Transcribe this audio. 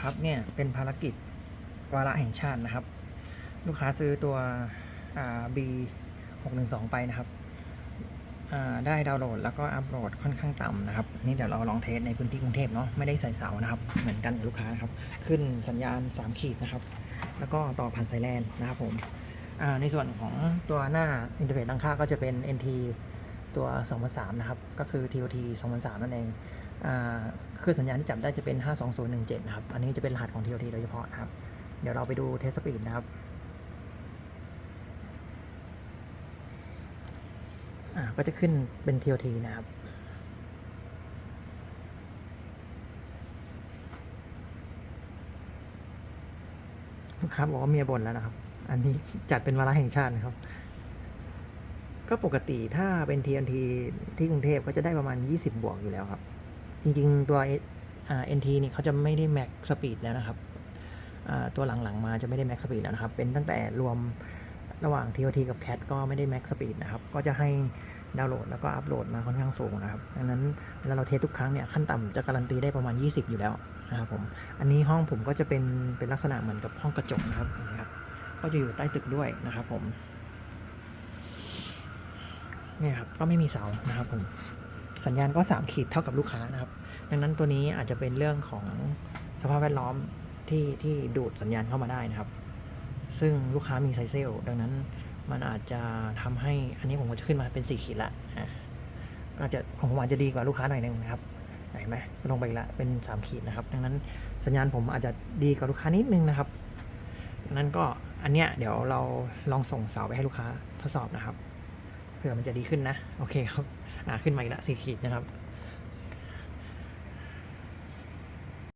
ครับเนี่ยเป็นภารกิจวาระแห่งชาตินะครับ ลูกค้าซื้อตัวอ่า B 6 1 2ไปนะครับได้ดาวน์โหลดแล้วก็อัปโหลดค่อนข้างต่ำนะครับ นี่เดี๋ยวเราลองเทสในพื้นที่กรุงเทพเนาะไม่ได้ใส่เสานะครับ เหมือนกันกับลูกค้านะครับ ขึ้นสัญญาณ 3 ขีดนะครับ แล้วก็ต่อผ่านสายแลนนะครับผมในส่วนของตัวหน้าอินเทอร์เฟซตั้งค่าก็จะเป็น NT ตัว 2003 นะครับ ก็คือ TOT 2003 นั่นเองอ่าคือสัญญาณที่จับได้จะเป็น 52017 นะครับ อันนี้จะเป็นรหัสของ TOT โดยเฉพาะนะครับ เดี๋ยวเราไปดูเทสสปีดนะครับอ่าก็จะขึ้นเป็น TOT นะครับลูกค้าบอกว่าเมียบ่นแล้วนะครับ อันนี้จัดเป็นวาระแห่งชาตินะครับ ก็ปกติถ้าเป็น TNT ที่กรุงเทพก็จะได้ประมาณ 20 บวกอยู่แล้วครับ จริงๆตัวอ่า NT นี่เขาจะไม่ได้แม็กสปีดแล้วนะครับตัวหลังๆมาจะไม่ได้แม็กสปีดแล้วนะครับ เป็นตั้งแต่รวมระหว่าง TOT กับ CAT ก็ไม่ได้แม็กสปีดนะครับ ก็จะให้ดาวน์โหลดแล้วก็อัปโหลดมาค่อนข้างสูงนะครับ ดังนั้นเวลาเราเทสทุกครั้งเนี่ยขั้นต่ำจะการันตีได้ประมาณ 20 อยู่แล้วนะครับผม อันนี้ห้องผมก็จะเป็นเป็นลักษณะเหมือนกับห้องกระจกนะครับนะครับก็จะอยู่ใต้ตึกด้วยนะครับผม เนี่ยครับก็ไม่มีเสานะครับผมสัญญาณก็ 3 ขีดเท่ากับลูกค้านะครับ ดังนั้นตัวนี้อาจจะเป็นเรื่องของสภาพแวดล้อมที่ที่ดูดสัญญาณเข้ามาได้นะครับ ซึ่งลูกค้ามีไซเซลดังนั้นมันอาจจะทำให้อันนี้ผมก็จะขึ้นมาเป็น 4 ขีดละอะก็จะของผมอาจจะดีกว่าลูกค้าหน่อยหนึงนะครับเห็นไหมลงไปละเป็น 3 ขีดนะครับ ดังนั้นสัญญาณผมอาจจะดีกว่าลูกค้านิดนึงนะครับดังนั้นก็อันเนี้ยเดี๋ยวเราลองส่งเสาไปให้ลูกค้าทดสอบนะครับ ผื่อมันจะดีขึ้นนะ โอเคครับ อ่าขึ้นมาอีกละสี่ขีดนะครับ